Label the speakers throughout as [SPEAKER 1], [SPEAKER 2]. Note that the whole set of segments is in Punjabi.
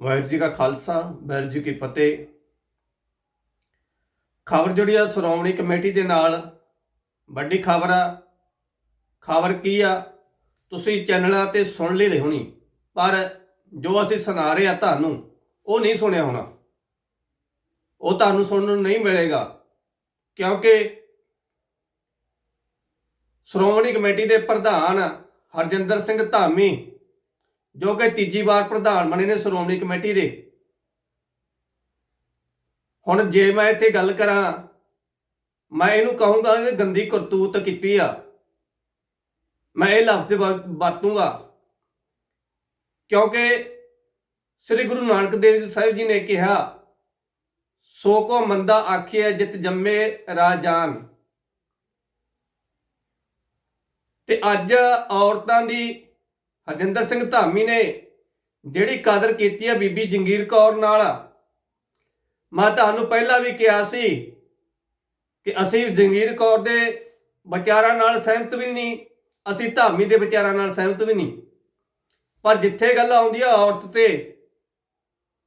[SPEAKER 1] ਵਾਹਿਗੁਰੂ ਜੀ ਕਾ ਖਾਲਸਾ, ਵਾਹਿਗੁਰੂ ਜੀ ਕੀ ਫਤਿਹ। ਖਬਰ ਜਿਹੜੀ ਆ, ਸ਼੍ਰੋਮਣੀ ਕਮੇਟੀ ਦੇ ਨਾਲ ਵੱਡੀ ਖਬਰ ਆ। ਖਬਰ ਕੀ ਆ? ਤੁਸੀਂ ਚੈਨਲਾਂ ਤੇ ਸੁਣ ਲਈ ਹੋਣੀ, ਪਰ ਜੋ ਅਸੀਂ ਸੁਣਾ ਰਹੇ ਆ ਤੁਹਾਨੂੰ, ਉਹ ਨਹੀਂ ਸੁਣਿਆ ਹੋਣਾ। ਉਹ ਤੁਹਾਨੂੰ ਸੁਣਨ ਨੂੰ ਨਹੀਂ ਮਿਲੇਗਾ, ਕਿਉਂਕਿ ਸ਼੍ਰੋਮਣੀ ਕਮੇਟੀ ਦੇ ਪ੍ਰਧਾਨ ਹਰਜਿੰਦਰ ਸਿੰਘ ਧਾਮੀ ਜੋ ਕਿ ਤੀਜੀ ਵਾਰ ਪ੍ਰਧਾਨ ਬਣੇ ਨੇ ਸ਼੍ਰੋਮਣੀ ਕਮੇਟੀ ਦੇ। ਹੁਣ ਜੇ ਮੈਂ ਇੱਥੇ ਗੱਲ ਕਰਾਂ, ਮੈਂ ਇਹਨੂੰ ਕਹੂੰਗਾ ਇਹਨੇ ਗੰਦੀ ਕਰਤੂਤ ਕੀਤੀ ਆ। ਮੈਂ ਇਹ ਲਫ਼ਜ਼ ਵਰ- ਵਰਤੂੰਗਾ। ਕਿਉਂਕਿ ਸ੍ਰੀ ਗੁਰੂ ਨਾਨਕ ਦੇਵ ਸਾਹਿਬ ਜੀ ਨੇ ਕਿਹਾ, ਸੋ ਕੋ ਮੰਦਾ ਆਖੀਐ ਜਿਤ ਜੰਮੇ ਰਾਜਾਨ ਤੇ ਅੱਜ ਔਰਤਾਂ ਦੀ ਹਰਜਿੰਦਰ ਸਿੰਘ ਧਾਮੀ ਨੇ ਜਿਹੜੀ ਕਦਰ ਕੀਤੀ ਹੈ ਬੀਬੀ ਜੰਗੀਰ ਕੌਰ ਨਾਲ, ਮੈਂ ਤੁਹਾਨੂੰ ਪਹਿਲਾਂ ਵੀ ਕਿਹਾ ਸੀ ਕਿ ਅਸੀਂ ਜੰਗੀਰ ਕੌਰ ਦੇ ਵਿਚਾਰਾਂ ਨਾਲ ਸਹਿਮਤ ਵੀ ਨਹੀਂ, ਅਸੀਂ ਧਾਮੀ ਦੇ ਵਿਚਾਰਾਂ ਨਾਲ ਸਹਿਮਤ ਵੀ ਨਹੀਂ। ਪਰ ਜਿੱਥੇ ਗੱਲ ਆਉਂਦੀ ਆ ਔਰਤ ਤੇ,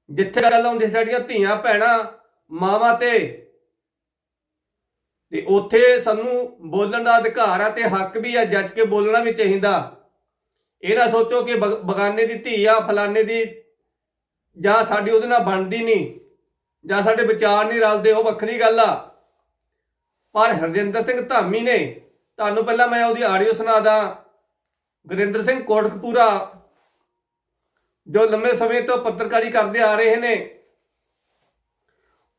[SPEAKER 1] ਜਿੱਥੇ ਗੱਲ ਆਉਂਦੀ ਸਾਡੀਆਂ ਧੀਆਂ ਭੈਣਾਂ ਮਾਵਾਂ ਤੇ ਤੇ ਉੱਥੇ ਸਾਨੂੰ ਬੋਲਣ ਦਾ ਅਧਿਕਾਰ ਆ ਤੇ ਹੱਕ ਵੀ ਆ ਜੱਜ ਕੇ ਬੋਲਣਾ ਵੀ ਚਾਹੀਦਾ। ਇਹ ਨਾ ਸੋਚੋ ਕਿ ਬਗਾਨੇ ਦੀ ਧੀ ਆ, ਫਲਾਣੇ ਦੀ ਜਾਂ ਸਾਡੀ ਉਹਦੇ ਨਾਲ ਬਣਦੀ ਨਹੀਂ, ਜਾਂ ਸਾਡੇ ਵਿਚਾਰ ਨਹੀਂ ਰਲਦੇ, ਉਹ ਵੱਖਰੀ ਗੱਲ ਆ। ਪਰ ਹਰਜਿੰਦਰ ਸਿੰਘ ਧਾਮੀ ਨੇ, ਤੁਹਾਨੂੰ ਪਹਿਲਾਂ ਮੈਂ ਉਹਦੀ ਆਡੀਓ ਸੁਣਾਦਾ ਗੁਰਿੰਦਰ ਸਿੰਘ ਕੋਟਕਪੂਰਾ, ਜੋ ਲੰਮੇ ਸਮੇਂ ਤੋਂ ਪੱਤਰਕਾਰੀ ਕਰਦੇ ਆ ਰਹੇ ਨੇ,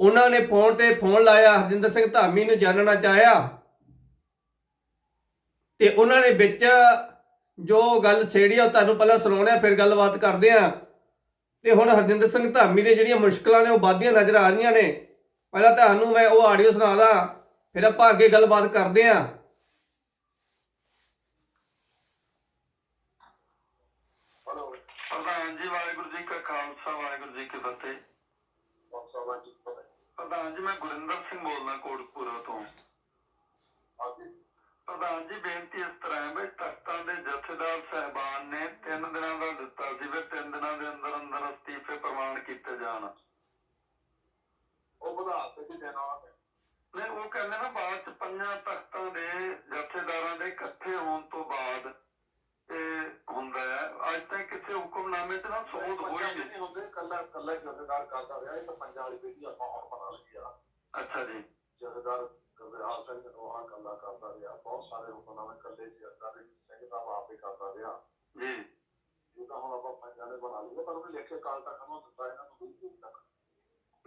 [SPEAKER 1] ਉਹਨਾਂ ਨੇ ਫੋਨ ਤੇ ਫੋਨ ਲਾਇਆ, ਹਰਜਿੰਦਰ ਸਿੰਘ ਧਾਮੀ ਨੂੰ ਜਾਣਨਾ ਚਾਹਿਆ। ਤੇ ਉਹਨਾਂ ਨੇ ਵਿੱਚ ਜੋ ਗੱਲ ਛੇੜੀ ਆ ਉਹ ਤੁਹਾਨੂੰ ਪਹਿਲਾਂ ਸੁਣਾਉਣੇ ਆ ਫਿਰ ਗੱਲਬਾਤ ਕਰਦੇ ਆ। ਤੇ ਹੁਣ ਹਰਜਿੰਦਰ ਸਿੰਘ ਧਾਮੀ ਦੇ ਜਿਹੜੀਆਂ ਮੁਸ਼ਕਲਾਂ ਨੇ ਉਹ ਵੱਧਦੀਆਂ ਨਜ਼ਰ ਆ ਰਹੀਆਂ ਨੇ। ਪਹਿਲਾਂ ਤੁਹਾਨੂੰ ਮੈਂ ਉਹ ਆਡੀਓ ਸੁਣਾਦਾ ਫਿਰ ਆਪਾਂ ਅੱਗੇ ਗੱਲਬਾਤ ਕਰਦੇ ਆ।
[SPEAKER 2] ਪ੍ਰਧਾਨ ਜੀ ਵਾਹਿਗੁਰੂ ਜੀ ਕਾ ਖਾਲਸਾ ਵਾਹਿਗੁਰੂ ਜੀ ਕੀ ਫਤਿਹ।
[SPEAKER 3] ਮਕਸਦਾਂ ਜੀ ਪਤਾ
[SPEAKER 2] ਪ੍ਰਧਾਨ ਜੀ ਮੈਂ ਗੁਰਿੰਦਰ ਸਿੰਘ ਬੋਲਦਾ ਕੋਟਪੂਰਾ ਤੋਂ। ਪ੍ਰਧਾਨ ਜੀ ਬੇਨਤੀ ਹੈ ਜਥੇਦਾਰ ਸਹਿਬਾਨ ਨੇ ਤਿੰਨ ਦਿਨਾਂ ਦਾ ਦਿੱਤਾ ਸੀ ਵੀ ਤਿੰਨ ਦਿਨਾਂ ਦੇ ਅੰਦਰ ਅੰਦਰ ਅਸਤੀਫੇ ਪ੍ਰਵਾਨ ਕੀਤੇ ਜਾਣ।
[SPEAKER 3] ਉਹ ਵਧਾ ਤੇ ਵੀ ਦੇਣਾ
[SPEAKER 2] ਨਹੀਂ ਉਹ ਕਹਿੰਦੇ ਨਾ ਬਾਅਦ ਚ ਪੰਜਾਂ ਤਖਤਾਂ ਦੇ ਜਥੇਦਾਰਾਂ ਦੇ ਇਕੱਠੇ ਹੋਣ ਤੋਂ ਬਾਅਦ ਇਹ ਹੁੰਦਾ ਹੈ ਅੱਜ ਤੱਕ ਕਿਸੇ ਹੁਕਮਨਾਮੇ 'ਚ ਨਾ ਸੋਧ ਹੋਈ ਨਹੀਂ।
[SPEAKER 3] ਹੁੰਦੇ ਕੱਲਾ ਕੱਲਾ ਜਥੇਦਾਰ ਕਰਦਾ ਰਿਹਾ ਇਹ ਤਾਂ ਪੰਜਾਬ ਵਾਲੀ ਬੇਟੀ ਆਪਾਂ ਹੁਣ ਬਣਾ ਲਈ ਆ।
[SPEAKER 2] ਅੱਛਾ ਜੀ।
[SPEAKER 3] ਜਥੇਦਾਰ ਗੁਰਦਿਆਲ ਸਿੰਘ ਨੋਹਾ ਕੱਲਾ ਕਰਦਾ ਰਿਹਾ। ਬਹੁਤ ਸਾਰੇ ਹੁਕਮਨਾਮੇ ਕੱਲੇ ਜਥੇਦਾਰ ਸਿੰਘ ਦਾ ਆਪੇ ਕਰਦਾ ਰਿਹਾ।
[SPEAKER 2] ਜੀ
[SPEAKER 3] ਇਹ ਤਾਂ ਹੁਣ ਆਪਾਂ ਪੰਜਾਬ ਨੇ ਬਣਾ ਲਈਏ ਪਰ ਉਹਨੇ ਲਿਖੇ ਕਾਲ ਤੱਕ ਨੂੰ ਦਿੱਤਾ ਇਹਨਾਂ ਨੂੰ ਕੋਈ ਨਹੀਂ ਤੱਕ।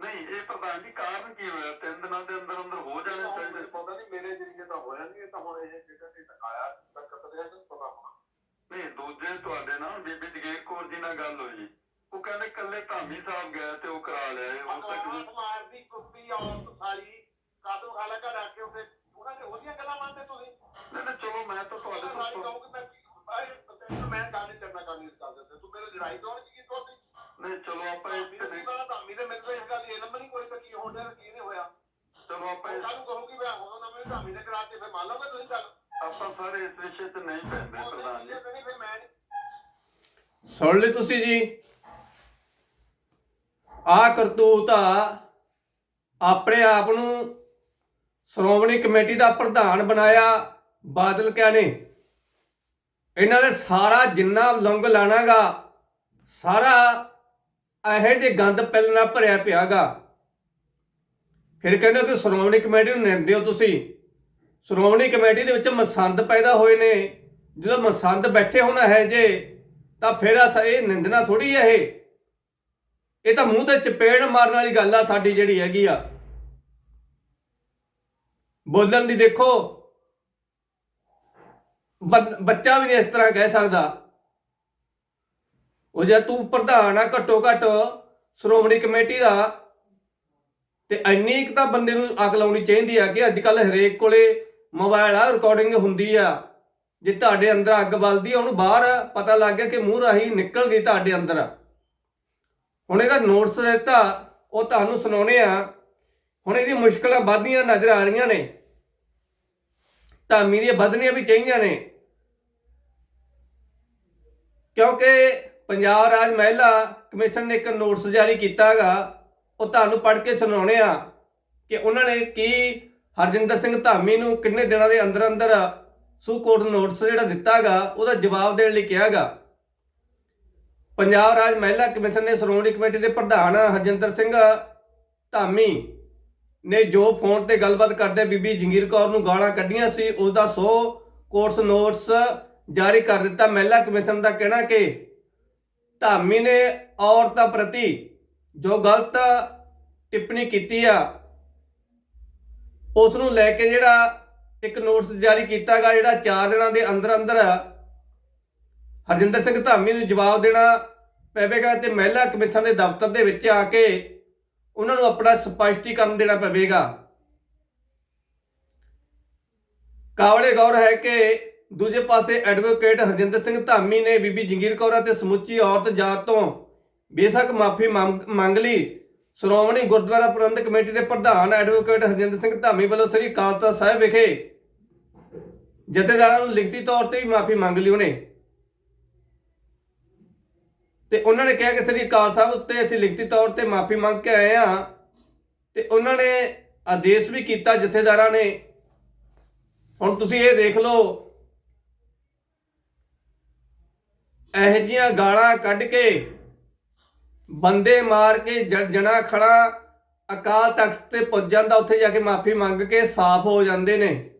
[SPEAKER 2] ਨਹੀਂ ਇਹ ਪ੍ਰਧਾਨ ਜੀ ਕਾਰਨ ਕੀ ਹੋਇਆ? ਤਿੰਨ ਦਿਨਾਂ ਦੇ ਅੰਦਰ ਅੰਦਰ ਹੋ ਜਾਣੇ ਚਾਹੀਦੇ।
[SPEAKER 3] ਪਤਾ ਨਹੀਂ ਮੇਰੇ ਜਰੀਏ ਤਾਂ ਹੋਇਆ ਨਹੀਂ ਇਹ ਤਾਂ ਹੁਣ ਇਹ ਜਿਹੜਾ ਤੇ ਟਕਾਇਆ ਤੱਕ ਤੇ ਇਹਨੂੰ ਪਤਾ ਹੋਣਾ।
[SPEAKER 2] ਨਹੀਂ ਦੂਜੇ ਤੁਹਾਡੇ ਨਾਲ ਬੀਬੀ ਜਗੀਰ ਕੌਰ ਜੀ ਨਾਲ ਗੱਲ ਹੋਈ। ਉਹ ਕਹਿੰਦੇ ਕੱਲੇ ਧਾਮੀ ਸਾਹਿਬ ਗਏ
[SPEAKER 3] ਕੇ ਫਿਰ ਮੰਨ ਲਓਗੇ ਤੁਸੀਂ ਗੱਲ
[SPEAKER 2] ਆਪਾਂ ਸਾਰੇ ਇਸ ਵਿਸ਼ੇ ਤੇ ਨਹੀਂ ਪੈਂਦੇ ਪ੍ਰਧਾਨ ਜੀ।
[SPEAKER 3] ਫਿਰ ਮੈਂ
[SPEAKER 1] ਸੁਣ ਲਈ ਤੁਸੀਂ ਜੀ। ਆ ਕਰਤੂਤ ਆ ਆਪਣੇ ਆਪ ਨੂੰ ਸ਼੍ਰੋਮਣੀ ਕਮੇਟੀ ਦਾ ਪ੍ਰਧਾਨ ਬਣਾਇਆ ਬਾਦਲ ਕਿਆ ਨੇ? ਇਹਨਾਂ ਦੇ ਸਾਰਾ ਜਿੰਨਾ ਲੰਗ ਲਾਣਾਗਾ ਸਾਰਾ ਇਹੋ ਜਿਹੇ ਗੰਦ ਪਿੱਲ ਨਾਲ ਭਰਿਆ ਪਿਆਗਾ। ਫਿਰ ਕਹਿੰਦੇ ਹੋ ਕਿ ਸ਼੍ਰੋਮਣੀ ਕਮੇਟੀ ਨੂੰ ਨਿੰਦਦੇ ਹੋ ਤੁਸੀਂ। ਸ਼੍ਰੋਮਣੀ ਕਮੇਟੀ ਦੇ ਵਿੱਚ ਮਸੰਦ ਪੈਦਾ ਹੋਏ ਨੇ। ਜਦੋਂ ਮਸੰਦ ਬੈਠੇ ਹੋਣਾ ਹੈ ਜੇ ਤਾਂ ਫਿਰ ਅਸ ਇਹ ਨਿੰਦਣਾ ਥੋੜੀ ਹੈ ਇਹ। ਇਹ ਤਾਂ ਮੂੰਹ ਤੇ ਚਪੇੜ ਮਾਰਨ ਵਾਲੀ ਗੱਲ ਆ ਸਾਡੀ ਜਿਹੜੀ ਹੈਗੀ ਆ। ਬੋਲਣ ਦੀ ਦੇਖੋ, ਬੰ- ਬੱਚਾ ਵੀ ਨਹੀਂ ਇਸ ਤਰ੍ਹਾਂ ਕਹਿ ਸਕਦਾ। ਉਹ ਜੇ ਤੂੰ ਪ੍ਰਧਾਨ ਆ ਘੱਟੋ ਘੱਟ ਸ਼੍ਰੋਮਣੀ ਕਮੇਟੀ ਦਾ, ਤੇ ਇੰਨੀ ਕੁ ਤਾਂ ਬੰਦੇ ਨੂੰ ਅਕਲ ਆਉਣੀ ਚਾਹੀਦੀ ਆ ਕਿ ਅੱਜ ਕੱਲ ਹਰੇਕ ਕੋਲੇ ਮੋਬਾਈਲ ਆ ਰਿਕਾਰਡਿੰਗ ਹੁੰਦੀ ਆ। ਜੇ ਤੁਹਾਡੇ ਅੰਦਰ ਅੱਗ ਬਲਦੀ ਆ, ਉਹਨੂੰ ਬਾਹਰ ਪਤਾ ਲੱਗ ਗਿਆ ਕਿ ਮੂੰਹ ਰਾਹੀਂ ਨਿਕਲ ਗਈ ਤੁਹਾਡੇ ਅੰਦਰ। ਹੁਣ ਇਹਦਾ ਨੋਟਸ ਦਿੱਤਾ, ਉਹ ਤੁਹਾਨੂੰ ਸੁਣਾਉਣੇ ਆ। ਹੁਣ ਇਹਦੀ ਮੁਸ਼ਕਲਾਂ ਵੱਧਦੀਆਂ ਨਜ਼ਰ ਆ ਰਹੀਆਂ ਨੇ। ਧਾਮੀ ਦੀਆਂ ਵਧਣੀਆਂ ਵੀ ਚਾਹੀਦੀਆਂ ਨੇ। ਕਿਉਂਕਿ ਪੰਜਾਬ ਰਾਜ ਮਹਿਲਾ ਕਮਿਸ਼ਨ ਨੇ ਇੱਕ ਨੋਟਿਸ ਜਾਰੀ ਕੀਤਾਗਾ, ਉਹ ਤੁਹਾਨੂੰ ਪੜ੍ਹ ਕੇ ਸੁਣਾਉਣੇ ਆ ਕਿ ਉਹਨਾਂ ਨੇ ਕੀ ਹਰਜਿੰਦਰ ਸਿੰਘ ਧਾਮੀ ਨੂੰ ਕਿੰਨੇ ਦਿਨਾਂ ਦੇ ਅੰਦਰ ਅੰਦਰ ਸੂ ਸੁਕੋਰਟ ਨੋਟਿਸ ਜਿਹੜਾ ਦਿੱਤਾਗਾ, ਉਹਦਾ ਜਵਾਬ ਦੇਣ ਲਈ ਕਿਹਾਗਾ। ਪੰਜਾਬ ਰਾਜ ਮਹਿਲਾ ਕਮਿਸ਼ਨ ਨੇ ਸ਼੍ਰੋਮਣੀ ਕਮੇਟੀ ਦੇ ਪ੍ਰਧਾਨ ਹਰਜਿੰਦਰ ਸਿੰਘ ਧਾਮੀ ਨੇ ਜੋ ਫੋਨ ਤੇ ਗੱਲਬਾਤ ਕਰਦੇ ਬੀਬੀ ਜੰਗੀਰ ਕੌਰ ਨੂੰ ਗਾਲਾਂ ਕੱਢੀਆਂ ਸੀ ਉਸ ਦਾ 100 ਕੋਰਸ ਨੋਟਿਸ ਜਾਰੀ ਕਰ ਦਿੱਤਾ। ਮਹਿਲਾ ਕਮਿਸ਼ਨ ਦਾ ਕਹਿਣਾ ਕਿ ਧਾਮੀ ਨੇ ਔਰਤਾਂ ਪ੍ਰਤੀ ਜੋ ਗਲਤ ਟਿੱਪਣੀ ਕੀਤੀ ਆ ਉਸ ਨੂੰ ਲੈ ਕੇ ਜਿਹੜਾ ਇੱਕ ਨੋਟਿਸ ਜਾਰੀ ਕੀਤਾ ਕੀਤਾਗਾ ਜਿਹੜਾ 4 ਦਿਨਾਂ ਦੇ ਅੰਦਰ ਅੰਦਰ ਹਰਜਿੰਦਰ ਸਿੰਘ ਧਾਮੀ ਨੂੰ ਜਵਾਬ ਦੇਣਾ ਪਵੇਗਾ ਤੇ ਮਹਿਲਾ ਕਮਿਸ਼ਨ ਦੇ ਦਫ਼ਤਰ ਦੇ ਵਿੱਚ ਆ ਕੇ ਉਹਨਾਂ ਨੂੰ ਆਪਣਾ ਸਪਸ਼ਟੀਕਰਨ ਦੇਣਾ ਪਵੇਗਾ। ਕਾਵਲੇ ਗੌਰ ਹੈ ਕਿ ਦੂਜੇ ਪਾਸੇ ਐਡਵੋਕੇਟ ਹਰਜਿੰਦਰ ਸਿੰਘ ਧਾਮੀ ਨੇ ਬੀਬੀ ਜੰਗੀਰ ਕੌਰ ਅਤੇ ਸਮੁੱਚੀ ਔਰਤ ਜਾਤ ਤੋਂ ਬੇਸ਼ੱਕ ਮਾਫੀ ਮੰਗ ਲਈ। ਸ਼੍ਰੋਮਣੀ ਗੁਰਦੁਆਰਾ ਪ੍ਰਬੰਧਕ ਕਮੇਟੀ ਦੇ ਪ੍ਰਧਾਨ ਐਡਵੋਕੇਟ ਹਰਜਿੰਦਰ ਸਿੰਘ ਧਾਮੀ ਵੱਲੋਂ ਸ੍ਰੀ ਅਕਾਲ ਤਖ਼ਤ ਸਾਹਿਬ ਵਿਖੇ ਜਥੇਦਾਰਾਂ ਨੂੰ ਲਿਖਤੀ ਤੌਰ ਤੇ ਵੀ ਮਾਫੀ ਮੰਗ ਲਈ ਉਹਨੇ। ਤੇ ਉਹਨਾਂ ਨੇ ਕਿਹਾ ਕਿ ਸ੍ਰੀ ਅਕਾਲ ਸਾਹਿਬ ਉੱਤੇ ਅਸੀਂ ਲਿਖਤੀ ਤੌਰ ਤੇ ਮਾਫੀ ਮੰਗ ਕੇ ਆਏ ਆ ਤੇ ਉਹਨਾਂ ਨੇ ਆਦੇਸ਼ ਵੀ ਕੀਤਾ ਜਥੇਦਾਰਾਂ ਨੇ। ਹੁਣ ਤੁਸੀਂ ਇਹ ਦੇਖ ਲਓ, ਇਹ ਜੀਆਂ ਗਾਲਾਂ ਕੱਢ ਕੇ ਬੰਦੇ ਮਾਰ ਕੇ ਜ- ਜਣਾ ਖੜਾ, ਅਕਾਲ ਤਖਤ ਤੇ ਪੁੱਜ ਜਾਂਦਾ, ਉੱਥੇ ਜਾ ਕੇ ਮਾਫੀ ਮੰਗ ਕੇ ਸਾਫ਼ ਹੋ ਜਾਂਦੇ ਨੇ।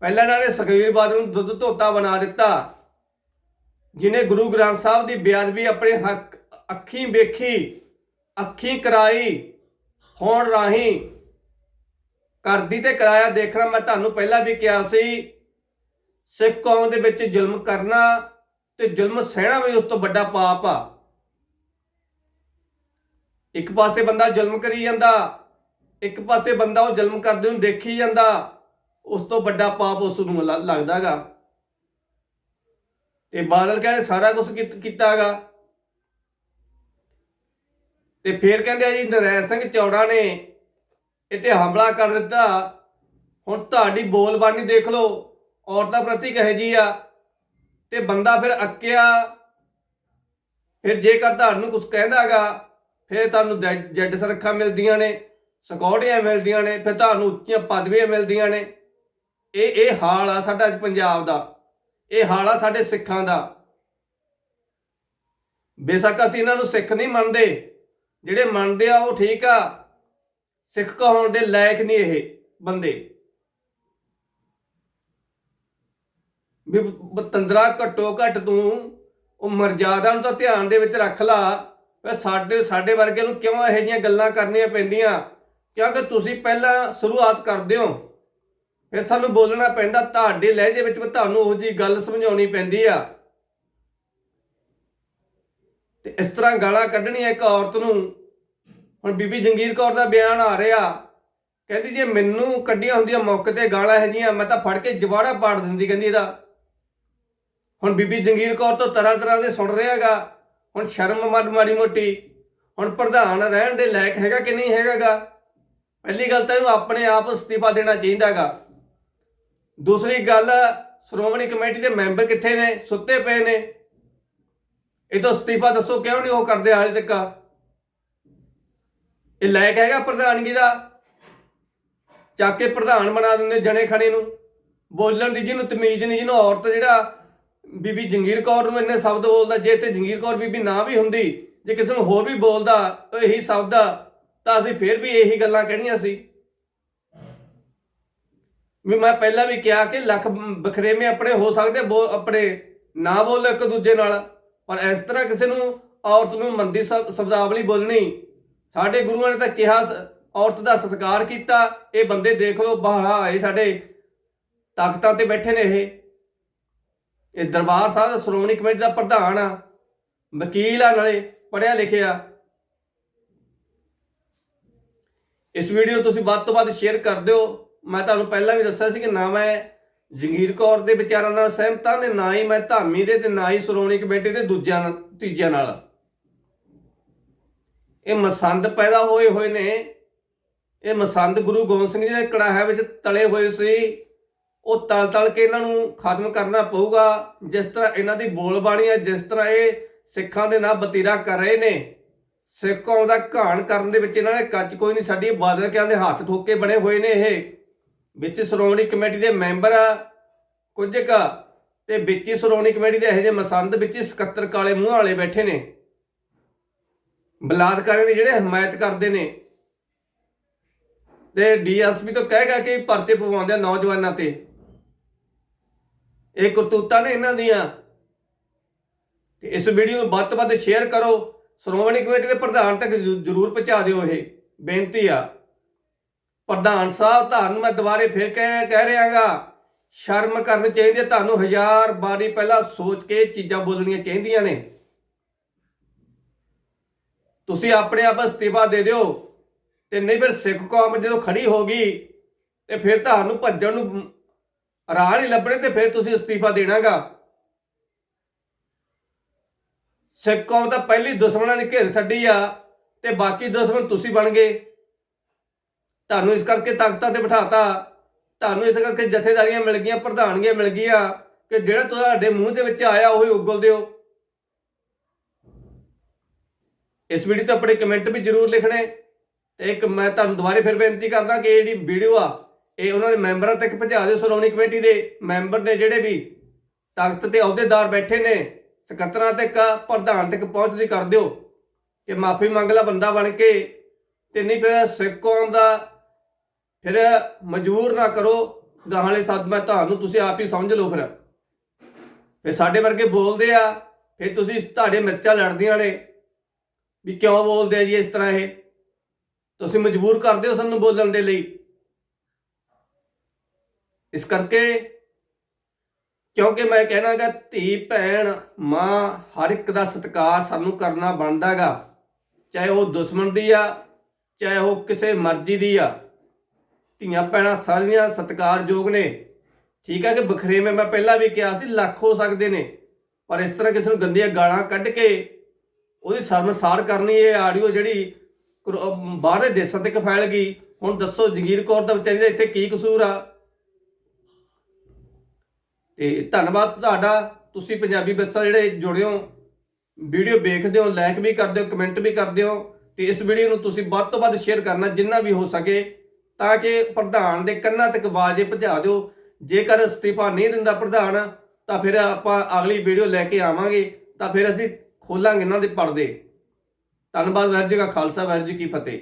[SPEAKER 1] ਪਹਿਲਾਂ ਇਹਨਾਂ ਨੇ ਸੁਖਬੀਰ ਬਾਦਲ ਨੂੰ ਦੁੱਧ ਧੋਤਾ, ਬਣਾ ਦਿੱਤਾ। ਜਿਨੇ ਗੁਰੂ ਗ੍ਰੰਥ ਸਾਹਿਬ ਦੀ ਬੇਅਦਬੀ ਆਪਣੇ ਹੱਕ, ਅੱਖੀਂ ਵੇਖੀ, ਅੱਖੀਂ ਕਰਾਈ, ਹੋਣ ਰਾਹੀਂ ਕਰਦੀ ਤੇ ਕਰਾਇਆ ਦੇਖਣਾ, ਮੈਂ ਤੁਹਾਨੂੰ ਪਹਿਲਾਂ ਵੀ ਕਿਹਾ ਸੀ, ਸਿੱਖ ਕੌਮ ਦੇ ਵਿੱਚ ਜ਼ੁਲਮ ਕਰਨਾ ਤੇ ਜ਼ੁਲਮ ਸਹਿਣਾ ਵੀ ਉਸ ਤੋਂ ਵੱਡਾ ਪਾਪ ਆ। ਇੱਕ ਪਾਸੇ ਬੰਦਾ ਜ਼ੁਲਮ ਕਰੀ ਜਾਂਦਾ, ਇੱਕ ਪਾਸੇ ਬੰਦਾ ਉਹ ਜ਼ੁਲਮ ਕਰਦੇ ਨੂੰ ਦੇਖੀ ਜਾਂਦਾ, ਉਸ ਤੋਂ ਵੱਡਾ ਪਾਪ ਉਸ ਨੂੰ ਲ- ਲੱਗਦਾਗਾ ਤੇ ਬਾਦਲ ਕਹਿੰਦੇ ਸਾਰਾ ਕੁਝ ਕੀਤਾਗਾ ਤੇ ਫਿਰ ਕਹਿੰਦੇ ਆ ਜੀ ਨਰੈਣ ਸਿੰਘ ਚੌੜਾ ਨੇ ਇੱਥੇ ਹਮਲਾ ਕਰ ਦਿੱਤਾ। ਹੁਣ ਤੁਹਾਡੀ ਬੋਲਬਾਣੀ ਦੇਖ ਲਓ, ਔਰਤਾਂ ਪ੍ਰਤੀ ਕਹੇ ਜੀ ਆ? ਤੇ ਬੰਦਾ ਫਿਰ ਅੱਕਿਆ। ਫਿਰ ਜੇਕਰ ਤੁਹਾਨੂੰ ਕੁਝ ਕਹਿੰਦਾਗਾ ਫਿਰ ਤੁਹਾਨੂੰ ਜੈਡ ਜੱਡ ਸਰਖਾਂ ਮਿਲਦੀਆਂ ਨੇ ਸਕੌਟੀਆਂ ਮਿਲਦੀਆਂ ਨੇ, ਫਿਰ ਤੁਹਾਨੂੰ ਉੱਚੀਆਂ ਪਦਵੀਆਂ ਮਿਲਦੀਆਂ ਨੇ। ਇਹ ਇਹ ਹਾਲ ਆ ਸਾਡਾ ਪੰਜਾਬ ਦਾ। ਇਹ ਹਾਲ ਆ ਸਾਡੇ ਸਿੱਖਾਂ ਦਾ। ਬੇਸ਼ੱਕ ਅਸੀਂ ਇਹਨਾਂ ਨੂੰ ਸਿੱਖ ਨਹੀਂ ਮੰਨਦੇ। ਜਿਹੜੇ ਮੰਨਦੇ ਆ ਉਹ ਠੀਕ ਆ। ਸਿੱਖ ਕਹਾਉਣ ਦੇ ਲਾਇਕ ਨਹੀਂ ਇਹ ਬੰਦੇ। ਵੀ ਬਤੰਦਰਾ ਘੱਟੋ ਘੱਟ ਤੂੰ ਉਹ ਮਰਜ਼ਾਦਾ ਨੂੰ ਤਾਂ ਧਿਆਨ ਦੇ ਵਿੱਚ ਰੱਖ ਲਾ। ਵੀ ਸਾਡੇ ਸਾਡੇ ਵਰਗੇ ਨੂੰ ਕਿਉਂ ਇਹੋ ਜਿਹੀਆਂ ਗੱਲਾਂ ਕਰਨੀਆਂ ਪੈਂਦੀਆਂ? ਕਿਉਂਕਿ ਤੁਸੀਂ ਪਹਿਲਾਂ ਸ਼ੁਰੂਆਤ ਕਰਦੇ ਹੋ। ਫਿਰ ਸਾਨੂੰ ਬੋਲਣਾ ਪੈਂਦਾ, ਤੁਹਾਡੇ ਲਹਿਜੇ ਵਿੱਚ ਵੀ ਤੁਹਾਨੂੰ ਉਹ ਜੀ ਗੱਲ ਸਮਝਾਉਣੀ ਪੈਂਦੀ ਆ। ਤੇ ਇਸ ਤਰ੍ਹਾਂ ਗਾਲਾਂ ਕੱਢਣੀਆਂ ਇੱਕ ਔਰਤ ਨੂੰ। ਹੁਣ ਬੀਬੀ ਜੰਗੀਰ ਕੌਰ ਦਾ ਬਿਆਨ ਆ ਰਿਹਾ। ਕਹਿੰਦੀ, ਜੇ ਮੈਨੂੰ ਕੱਢੀਆਂ ਹੁੰਦੀਆਂ ਮੌਕੇ ਤੇ ਗਾਲਾਂ ਇਹ ਜੀਆਂ ਮੈਂ ਤਾਂ ਫੜ ਕੇ ਜਵਾੜਾ ਪਾੜ ਦਿੰਦੀ, ਕਹਿੰਦੀ ਇਹਦਾ। ਹੁਣ ਬੀਬੀ ਜੰਗੀਰ ਕੌਰ ਤੋਂ ਤਰ੍ਹਾਂ ਤਰ੍ਹਾਂ ਦੇ ਸੁਣ ਰਿਹਾਗਾ ਹੁਣ ਸ਼ਰਮ ਮਨ ਮਾੜੀ ਮੋਟੀ। ਹੁਣ ਪ੍ਰਧਾਨ ਰਹਿਣ ਦੇ ਲਾਇਕ ਹੈਗਾ ਕਿ ਨਹੀਂ ਹੈਗਾਗਾ? ਪਹਿਲੀ ਗੱਲ ਤਾਂ ਇਹਨੂੰ ਆਪਣੇ ਆਪ ਅਸਤੀਫਾ ਦੇਣਾ ਚਾਹੀਦਾਗਾ। ਦੂਸਰੀ ਗੱਲ, ਸ਼੍ਰੋਮਣੀ ਕਮੇਟੀ ਦੇ ਮੈਂਬਰ ਕਿੱਥੇ ਨੇ? ਸੁੱਤੇ ਪਏ ਨੇ। ਇਹ ਤਾਂ ਅਸਤੀਫਾ ਦੱਸੋ ਕਿਉਂ ਨਹੀਂ ਉਹ ਕਰਦੇ ਹਾਲੇ ਤੱਕ? ਇਹ ਲਾਇਕ ਹੈਗਾ ਪ੍ਰਧਾਨਗੀ ਦਾ? ਚੱਕ ਕੇ ਪ੍ਰਧਾਨ ਬਣਾ ਦਿੰਦੇ ਜਣੇ ਖਣੇ ਨੂੰ। ਬੋਲਣ ਦੀ ਜਿਹਨੂੰ ਤਮੀਜ਼ ਨਹੀਂ, ਜਿਹਨੂੰ ਔਰਤ ਜਿਹੜਾ ਬੀਬੀ ਜੰਗੀਰ ਕੌਰ ਨੂੰ ਇੰਨੇ ਸ਼ਬਦ ਬੋਲਦਾ, ਜੇ ਤੇ ਜੰਗੀਰ ਕੌਰ ਬੀਬੀ ਨਾ ਵੀ ਹੁੰਦੀ, ਜੇ ਕਿਸੇ ਨੂੰ ਹੋਰ ਵੀ ਬੋਲਦਾ ਇਹੀ ਸ਼ਬਦ ਤਾਂ ਅਸੀਂ ਫੇਰ ਵੀ ਇਹੀ ਗੱਲਾਂ ਕਹਿਣੀਆਂ ਸੀ। ਵੀ ਮੈਂ ਪਹਿਲਾਂ ਵੀ ਕਿਹਾ ਕਿ ਲੱਖ ਬਖਰੇਵੇਂ ਆਪਣੇ ਹੋ ਸਕਦੇ, ਬੋ- ਆਪਣੇ ਨਾ ਬੋਲੋ ਇੱਕ ਦੂਜੇ ਨਾਲ, ਪਰ ਇਸ ਤਰ੍ਹਾਂ ਕਿਸੇ ਨੂੰ ਔਰਤ ਨੂੰ ਮੰਦੀ ਸ਼ਬ- ਸ਼ਬਦਾਵਲੀ ਬੋਲਣੀ, ਸਾਡੇ ਗੁਰੂਆਂ ਨੇ ਤਾਂ ਕਿਹਾ ਔਰਤ ਦਾ ਸਤਿਕਾਰ ਕੀਤਾ, ਇਹ ਬੰਦੇ ਦੇਖ ਲਓ ਬਾਹਰ ਆਏ ਸਾਡੇ ਤਾਕਤਾਂ ਤੇ ਬੈਠੇ ਨੇ ਇਹ। ਇਹ ਦਰਬਾਰ ਸਾਹਿਬ ਦਾ ਸ਼੍ਰੋਮਣੀ ਕਮੇਟੀ ਦਾ ਪ੍ਰਧਾਨ ਆ, ਵਕੀਲ ਆ ਨਾਲੇ ਪੜਿਆ ਲਿਖਿਆ। ਇਸ ਵੀਡੀਓ ਨੂੰ ਤੁਸੀਂ ਵੱਧ ਤੋਂ ਵੱਧ ਸ਼ੇਅਰ ਕਰ ਦਿਓ। ਮੈਂ ਤੁਹਾਨੂੰ ਪਹਿਲਾਂ ਵੀ ਦੱਸਿਆ ਸੀ ਕਿ ਨਾ ਮੈਂ ਜੰਗੀਰ ਕੌਰ ਦੇ ਵਿਚਾਰਾਂ ਨਾਲ ਸਹਿਮਤ ਹਾਂ ਤੇ ਨਾ ਹੀ ਮੈਂ ਧਾਮੀ ਦੇ ਤੇ ਨਾ ਹੀ ਸ਼੍ਰੋਮਣੀ ਕਮੇਟੀ ਦੇ ਦੂਜਿਆਂ ਨਾਲ, ਤੀਜਿਆਂ ਨਾਲ। ਇਹ ਮਸੰਦ ਪੈਦਾ ਹੋਏ ਹੋਏ ਨੇ। ਇਹ ਮਸੰਦ ਗੁਰੂ ਗੋਬਿੰਦ ਸਿੰਘ ਜੀ ਦੇ ਕੜਾਹੇ ਵਿੱਚ ਤਲੇ ਹੋਏ ਸੀ। ਉਹ ਤਲ ਤਲ ਕੇ ਇਹਨਾਂ ਨੂੰ ਖਤਮ ਕਰਨਾ ਪਊਗਾ। ਜਿਸ ਤਰ੍ਹਾਂ ਇਹਨਾਂ ਦੀ ਬੋਲਬਾਣੀ ਹੈ, ਜਿਸ ਤਰ੍ਹਾਂ ਇਹ ਸਿੱਖਾਂ ਦੇ ਨਾਲ ਬਤੀਰਾ ਕਰ ਰਹੇ ਨੇ। ਸਿੱਖ ਕੌਮ ਦਾ ਘਾਣ ਕਰਨ ਦੇ ਵਿੱਚ ਇਹਨਾਂ ਨੇ ਕੱਚ ਕੋਈ ਨਹੀਂ ਸਾਡੀ ਬਾਦਲ ਕਿਆਂ ਦੇ ਹੱਥ ਠੋਕੇ ਬਣੇ ਹੋਏ ਨੇ ਇਹ। ਵਿੱਚ ਸ਼੍ਰੋਮਣੀ ਕਮੇਟੀ ਦੇ ਮੈਂਬਰ ਆ, ਕੁਝ ਕੁ ਤੇ ਵਿੱਚ ਹੀ ਸ਼੍ਰੋਮਣੀ ਕਮੇਟੀ ਦੇ ਇਹੋ ਜਿਹੇ ਮਸੰਦ ਵਿੱਚ ਹੀ ਸਕੱਤਰ ਕਾਲੇ ਮੂੰਹ ਵਾਲੇ ਬੈਠੇ ਨੇ। ਬਲਾਤਕਾਰੀਆਂ ਦੀ ਜਿਹੜੇ ਹਮਾਇਤ ਕਰਦੇ ਨੇ। ਤੇ ਡੀਐਸਪੀ ਤੋਂ ਕਹੇਗਾ ਕਿ ਪਰਚੇ ਪਵਾਉਂਦੇ ਨੌਜਵਾਨਾਂ ਤੇ। ਇਹ ਕਰਤੂਤਾਂ ਨੇ ਇਹਨਾਂ ਦੀਆਂ। ਤੇ ਇਸ ਵੀਡੀਓ ਨੂੰ ਵੱਧ ਤੋਂ ਵੱਧ ਸ਼ੇਅਰ ਕਰੋ। ਸ਼੍ਰੋਮਣੀ ਕਮੇਟੀ ਦੇ ਪ੍ਰਧਾਨ ਤੱਕ ਜ਼ਰੂਰ ਪਹੁੰਚਾ ਦਿਓ ਇਹ। ਬੇਨਤੀ ਆ। ਪ੍ਰਧਾਨ ਸਾਹਿਬ, ਤੁਹਾਨੂੰ ਮੈਂ ਦੁਬਾਰੇ ਫਿਰ ਕਹਿ ਕਹਿ ਰਿਹਾਗਾ, ਸ਼ਰਮ ਕਰਨੀ ਚਾਹੀਦੀ ਹੈ। ਤੁਹਾਨੂੰ ਹਜ਼ਾਰ ਵਾਰੀ ਪਹਿਲਾਂ ਸੋਚ ਕੇ ਚੀਜ਼ਾਂ ਬੋਲਣੀਆਂ ਚਾਹੀਦੀਆਂ ਨੇ। ਤੁਸੀਂ ਆਪਣੇ ਆਪ ਅਸਤੀਫਾ ਦੇ ਦਿਓ। ਤੇ ਨਹੀਂ ਫਿਰ ਸਿੱਖ ਕੌਮ ਜਦੋਂ ਖੜੀ ਹੋ ਗਈ, ਤੇ ਫਿਰ ਤੁਹਾਨੂੰ ਭੱਜਣ ਨੂੰ ਰਾਹ ਨਹੀਂ ਲੱਭਣੇ ਤੇ ਫਿਰ ਤੁਸੀਂ ਅਸਤੀਫਾ ਦੇਣਾਗਾ। ਸਿੱਖ ਕੌਮ ਤਾਂ ਪਹਿਲੀ ਦੁਸ਼ਮਣਾਂ ਨੇ ਘੇਰ ਛੱਡੀ ਆ ਤੇ ਬਾਕੀ ਦੁਸ਼ਮਣ ਤੁਸੀਂ ਬਣ ਗਏ। ਤੁਹਾਨੂੰ ਇਸ ਕਰਕੇ ਤਾਕਤਾਂ ਤੇ ਬਿਠਾਤਾ। ਤੁਹਾਨੂੰ ਇਸ ਕਰਕੇ ਜਥੇਦਾਰੀਆਂ ਮਿਲ ਗਈਆਂ, ਪ੍ਰਧਾਨਗੀਆਂ ਮਿਲ ਗਈਆਂ ਕਿ ਜਿਹੜਾ ਤੁਹਾਡੇ ਮੂੰਹ ਦੇ ਵਿੱਚ ਆਇਆ ਉਹੀ ਉਗਲ ਦਿਓ। ਇਸ ਵੀਡੀਓ ਤੇ ਆਪਣੇ ਕਮੈਂਟ ਵੀ ਜ਼ਰੂਰ ਲਿਖਣੇ ਤੇ ਇੱਕ ਮੈਂ ਤੁਹਾਨੂੰ ਦੁਬਾਰੇ ਫਿਰ ਬੇਨਤੀ ਕਰਦਾ ਕਿ ਜਿਹੜੀ ਵੀਡੀਓ ਆ ਇਹ ਉਹਨਾਂ ਦੇ ਮੈਂਬਰਾਂ ਤੱਕ ਪਹੁੰਚਾ ਦਿਓ ਸ਼੍ਰੋਮਣੀ ਕਮੇਟੀ ਦੇ ਮੈਂਬਰ ਨੇ ਜਿਹੜੇ ਵੀ ਤਖਤ ਤੇ ਅਹੁਦੇਦਾਰ ਬੈਠੇ ਨੇ, ਸਕੱਤਰਾਂ ਤੱਕ, ਪ੍ਰਧਾਨ ਤੱਕ ਪਹੁੰਚਦੀ ਕਰ ਦਿਓ ਕਿ ਮਾਫੀ ਮੰਗਲਾ ਬੰਦਾ ਬਣ ਕੇ ਤੇ ਨਹੀਂ ਫਿਰ ਸਿੱਖ ਕੌਮ ਦਾ ਫਿਰ ਮਜਬੂਰ ਨਾ ਕਰੋ, ਗਾਹਾਂ ਵਾਲੇ ਸ਼ਬਦ ਮੈਂ ਤੁਹਾਨੂੰ, ਤੁਸੀਂ ਆਪ ਹੀ ਸਮਝ ਲਓ ਫਿਰ। ਫਿਰ ਸਾਡੇ ਵਰਗੇ ਬੋਲਦੇ ਆ, ਫਿਰ ਤੁਸੀਂ ਤੁਹਾਡੇ ਮਿਰਚਾਂ ਲੜਦੀਆਂ ਨੇ, ਵੀ ਕਿਉਂ ਬੋਲਦੇ ਆ ਜੀ ਇਸ ਤਰ੍ਹਾਂ ਇਹ? ਤੁਸੀਂ ਮਜਬੂਰ ਕਰਦੇ ਹੋ ਸਾਨੂੰ ਬੋਲਣ ਦੇ ਲਈ। ਇਸ ਕਰਕੇ ਕਿਉਂਕਿ ਮੈਂ ਕਹਿਣਾਗਾ ਧੀ, ਭੈਣ, ਮਾਂ, ਹਰ ਇੱਕ ਦਾ ਸਤਿਕਾਰ ਸਾਨੂੰ ਕਰਨਾ ਬਣਦਾਗਾ ਚਾਹੇ ਉਹ ਦੁਸ਼ਮਣ ਦੀ ਆ, ਚਾਹੇ ਉਹ ਕਿਸੇ ਮਰਜ਼ੀ ਦੀ ਆ। ਧੀਆਂ, ਭੈਣਾਂ ਸਾਰੀਆਂ ਸਤਿਕਾਰਯੋਗ ਨੇ। ਠੀਕ ਹੈ ਕਿ ਬਖਰੇਵੇਂ ਮੈਂ ਪਹਿਲਾਂ ਵੀ ਕਿਹਾ ਸੀ, ਲੱਖ ਹੋ ਸਕਦੇ ਨੇ। ਪਰ ਇਸ ਤਰ੍ਹਾਂ ਕਿਸੇ ਨੂੰ ਗੰਦੀਆਂ ਗਾਲਾਂ ਕੱਢ ਕੇ ਉਹਦੀ ਸ਼ਰਮਸਾਰ ਕਰਨੀ, ਇਹ ਆਡੀਓ ਜਿਹੜੀ ਕਰ- ਬਾਹਰਲੇ ਦੇਸ਼ਾਂ ਤੱਕ ਫੈਲ ਗਈ। ਹੁਣ ਦੱਸੋ ਜਗੀਰ ਕੌਰ ਦਾ ਵਿਚਾਰੀ ਦਾ ਇੱਥੇ ਕੀ ਕਸੂਰ ਆ? ਤੇ ਧੰਨਵਾਦ ਤੁਹਾਡਾ। ਤੁਸੀਂ ਪੰਜਾਬੀ ਬੱਚਾ ਜਿਹੜੇ ਜੁੜੇ ਵੀਡੀਓ ਵੇਖਦੇ ਹੋ ਲਾਈਕ ਵੀ ਕਰਦੇ ਹੋ ਕਮੈਂਟ ਵੀ ਕਰਦੇ ਹੋ, ਤੇ ਇਸ ਵੀਡੀਓ ਨੂੰ ਤੁਸੀਂ ਵੱਧ ਤੋਂ ਵੱਧ ਸ਼ੇਅਰ ਕਰਨਾ ਜਿੰਨਾ ਵੀ ਹੋ ਸਕੇ, ਤਾਂ ਕਿ ਪ੍ਰਧਾਨ ਦੇ ਕੰਨਾਂ ਤੱਕ ਆਵਾਜ਼ ਇਹ ਪਹੁੰਚਾ ਦਿਓ। ਜੇਕਰ ਅਸਤੀਫਾ ਨਹੀਂ ਦਿੰਦਾ ਪ੍ਰਧਾਨ, ਤਾਂ ਫਿਰ ਆਪਾਂ ਅਗਲੀ ਵੀਡੀਓ ਲੈ ਕੇ ਆਵਾਂਗੇ, ਤਾਂ ਫਿਰ ਅਸੀਂ ਖੋਲਾਂਗੇ ਇਹਨਾਂ ਦੇ ਪਰਦੇ। ਧੰਨਵਾਦ ਵਾਹਿਗੁਰੂ ਜੀ ਕਾ ਖਾਲਸਾ, ਵਾਹਿਗੁਰੂ ਜੀ ਕੀ ਫਤਿਹ।